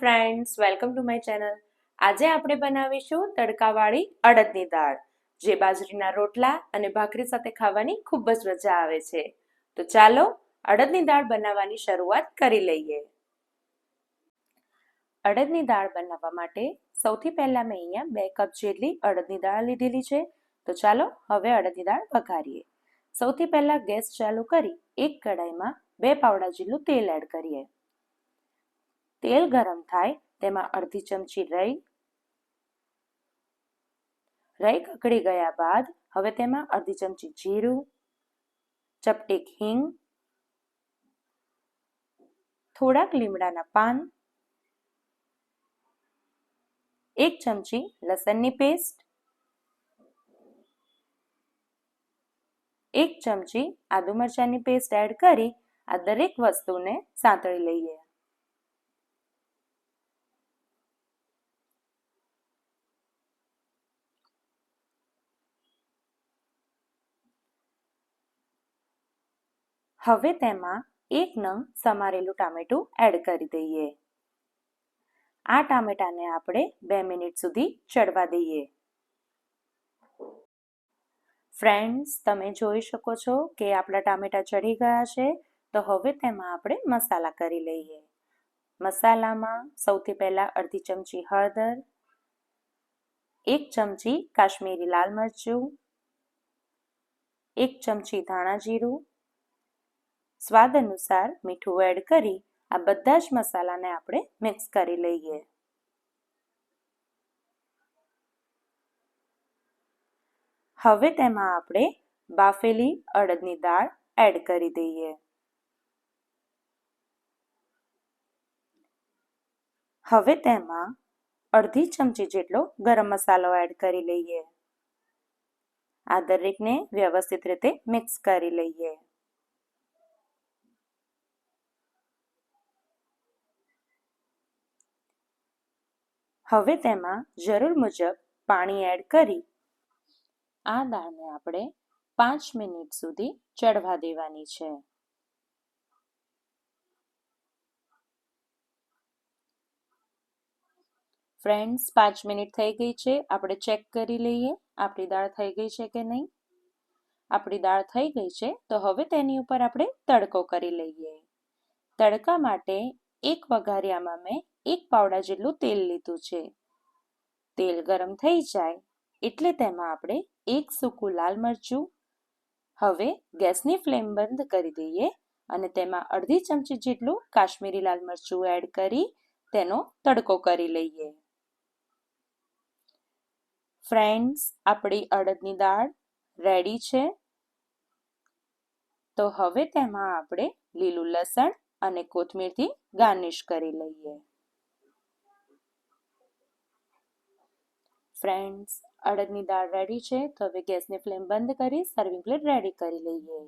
Friends welcome to my channel આજે આપણે બનાવીશું તડકાવાળી અડદની દાળ, જે બાજરીના રોટલા અને ભાખરી સાથે ખાવાની ખૂબ જ મજા આવે છે. તો ચાલો અડદની દાળ બનાવવાની શરૂઆત કરી લઈએ. અડદની દાળ બનાવવા માટે સૌથી પહેલાં મેં અહીંયા બે કપ જેટલી અડદની દાળ લીધેલી છે. તો ચાલો હવે અડદની દાળ વઘારીએ. સૌથી પહેલાં ગેસ ચાલુ કરી એક કડાઈમાં બે પાવડા જેટલું તેલ એડ કરીએ. તેલ ગરમ થાય, તેમાં અડધી ચમચી રઈ રઈ કકડી ગયા બાદ હવે તેમાં અડધી ચમચી જીરું ચપટીક હિંગ, થોડાક લીમડાના પાન, એક ચમચી લસણની પેસ્ટ, એક ચમચી આદુ મરચાંની પેસ્ટ એડ કરી આ દરેક વસ્તુને સાંતળી લઈએ. હવે તેમાં એક નંગ સમારેલું ટામેટું એડ કરી દઈએ. આ ટામેટાને આપણે બે મિનિટ સુધી ચડવા દઈએ. ફ્રેન્ડ્સ તમે જોઈ શકો છો કે આપણા ટામેટા ચડી ગયા છે. તો હવે તેમાં આપણે મસાલા કરી લઈએ. મસાલામાં સૌથી પહેલાં અડધી ચમચી હળદર, એક ચમચી કાશ્મીરી લાલ મરચું, એક ચમચી ધાણા જીરું સ્વાદ અનુસાર મીઠું એડ કરી આ બધા જ મસાલાને આપણે મિક્સ કરી લઈએ. હવે તેમાં આપણે બાફેલી અડદની દાળ એડ કરી દઈએ. હવે તેમાં અડધી ચમચી જેટલો ગરમ મસાલો એડ કરી લઈએ. આ દરેકને વ્યવસ્થિત રીતે મિક્સ કરી લઈએ. હવે તેમાં જરૂર મુજબ પાણી એડ કરી આ દાળને આપણે પાંચ મિનિટ સુધી ચડવા દેવાની છે. ફ્રેન્ડ્સ, પાંચ મિનિટ થઈ ગઈ છે. આપણે ચેક કરી લઈએ આપણી દાળ થઈ ગઈ છે કે નહીં. આપણી દાળ થઈ ગઈ છે તો હવે તેની ઉપર આપણે તડકો કરી લઈએ. તડકા માટે એક વઘારિયામાં મેં એક પાવડા જેટલું તેલ લીધું છે. તેલ ગરમ થઈ જાય એટલે તેમાં આપણે એક સૂકું લાલ મરચું, હવે ગેસની ફ્લેમ બંધ કરી દઈએ અને તેમાં અડધી ચમચી જેટલું કાશ્મીરી લાલ મરચું એડ કરી તેનો તડકો કરી લઈએ. ફ્રેન્ડ્સ, આપણી અડદની દાળ રેડી છે. તો હવે તેમાં આપણે લીલું લસણ અને કોથમીરથી ગાર્નિશ કરી લઈએ. ફ્રેન્ડ્સ, અડદની દાળ રેડી છે, તો હવે ગેસની ફ્લેમ બંધ કરી સર્વિંગ પ્લેટ રેડી કરી લઈએ.